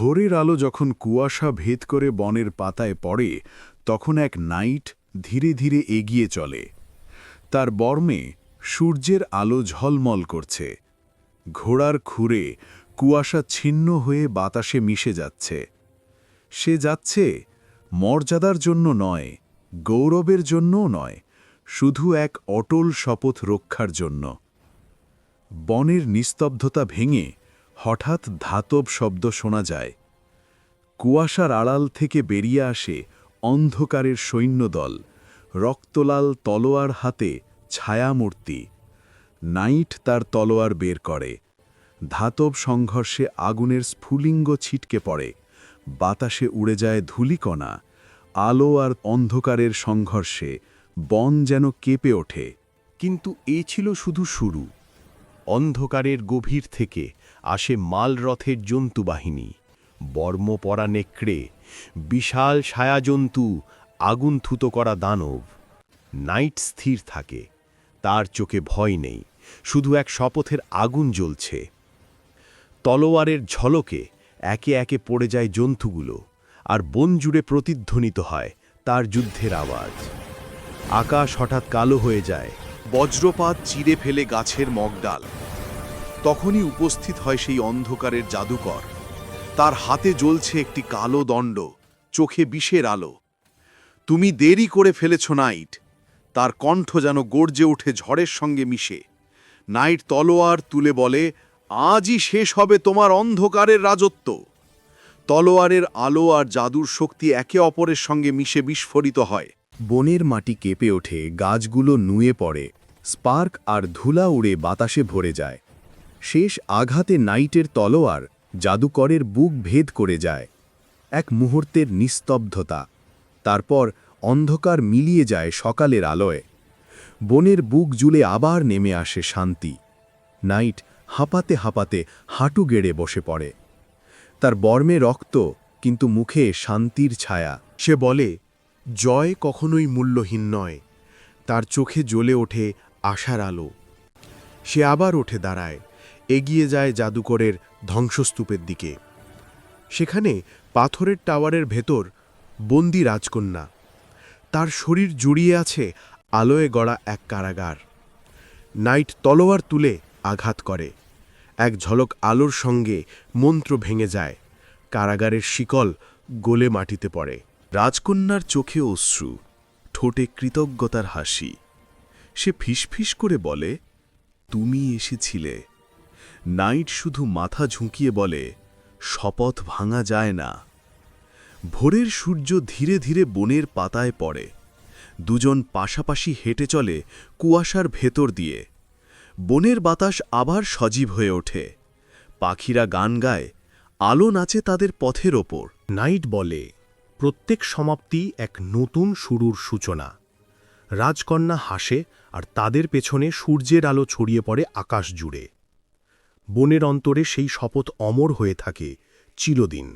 ভোরের আলো যখন কুয়াশা ভেদ করে বনের পাতায় পড়ে, তখন এক নাইট ধীরে ধীরে এগিয়ে চলে। তার বর্মে সূর্যের আলো ঝলমল করছে। ঘোড়ার খুরে কুয়াশা ছিন্ন হয়ে বাতাসে মিশে যাচ্ছে। সে যাচ্ছে মর্যাদার জন্য নয়, গৌরবের জন্যও নয়, শুধু এক অটল শপথ রক্ষার জন্য। বনের নিস্তব্ধতা ভেঙে হঠাৎ ধাতব শব্দ শোনা যায়। কুয়াশার আড়াল থেকে বেরিয়ে আসে অন্ধকারের সৈন্যদল, রক্তলাল তলোয়ার হাতে ছায়ামূর্তি। নাইট তার তলোয়ার বের করে। ধাতব সংঘর্ষে আগুনের স্ফুলিঙ্গ ছিটকে পড়ে। বাতাসে উড়ে যায় ধুলিকণা। আলো আর অন্ধকারের সংঘর্ষে বন যেন কেঁপে ওঠে। কিন্তু এ ছিল শুধু শুরু। অন্ধকারের গভীর থেকে আসে মালরথের জন্তু বাহিনী বর্ম পরা নেকড়ে, বিশাল ছায়াজন্তু আগুন থুতো করা দানব। নাইট স্থির থাকে, তার চোখে ভয় নেই, শুধু এক শপথের আগুন জ্বলছে। তলোয়ারের ঝলকে একে একে পড়ে যায় জন্তুগুলো, আর বন জুড়ে প্রতিধ্বনিত হয় তার যুদ্ধের আওয়াজ। আকাশ হঠাৎ কালো হয়ে যায় বজ্রপাত চিরে ফেলে গাছের মগডাল। তখনই উপস্থিত হয় সেই অন্ধকারের জাদুকর। তার হাতে জ্বলছে একটি কালো দণ্ড, চোখে বিষের আলো। তুমি দেরি করে ফেলেছ, নাইট। তার কণ্ঠ যেন গর্জে ওঠে ঝড়ের সঙ্গে মিশে। নাইট তলোয়ার তুলে বলে, আজই শেষ হবে তোমার অন্ধকারের রাজত্ব। তলোয়ারের আলো আর জাদুর শক্তি একে অপরের সঙ্গে মিশে বিস্ফোরিত হয়। বনের মাটি কেঁপে ওঠে, গাছগুলো নুয়ে পড়ে। স্পার্ক আর ধুলা উড়ে বাতাসে ভরে যায়। শেষ আঘাতে নাইটের তলোয়ার জাদুকরের বুক ভেদ করে যায়। এক মুহূর্তের নিস্তব্ধতা। তারপর অন্ধকার মিলিয়ে যায় সকালের আলোয়। বনের বুক জুলে আবার নেমে আসে শান্তি। নাইট হাঁপাতে হাঁপাতে হাঁটু গেড়ে বসে পড়ে। তার বর্মে রক্ত, কিন্তু মুখে শান্তির ছায়া। সে বলে, জয় কখনোই মূল্যহীন নয়। তার চোখে জ্বলে ওঠে আশার আলো। সে আবার ওঠে দাঁড়ায়, এগিয়ে যায় জাদুকরের ধ্বংসস্তূপের দিকে। সেখানে পাথরের টাওয়ারের ভেতর বন্দি রাজকন্যা। তার শরীর জুড়িয়ে আছে আলোয় গড়া এক কারাগার। নাইট তলোয়ার তুলে আঘাত করে। এক ঝলক আলোর সঙ্গে মন্ত্র ভেঙে যায়। কারাগারের শিকল গোলে মাটিতে পড়ে। রাজকন্যার চোখে অশ্রু, ঠোঁটে কৃতজ্ঞতার হাসি। সে ফিসফিস করে বলে, তুমি এসেছিলে। নাইট শুধু মাথা ঝুঁকিয়ে বলে, শপথ ভাঙা যায় না। ভোরের সূর্য ধীরে ধীরে বনের পাতায় পড়ে। দুজন পাশাপাশি হেঁটে চলে কুয়াশার ভেতর দিয়ে। বনের বাতাস আবার সজীব হয়ে ওঠে। পাখিরা গান গায়, আলো নাচে তাদের পথের ওপর। নাইট বলে, প্রত্যেক সমাপ্তি এক নতুন শুরুর সূচনা। রাজকন্যা হাসে আর তাদের পেছনে সূর্যের আলো ছড়িয়ে পড়ে আকাশ জুড়ে। বনের অন্তরে সেই শপথ অমর হয়ে থাকে, চিরদিন।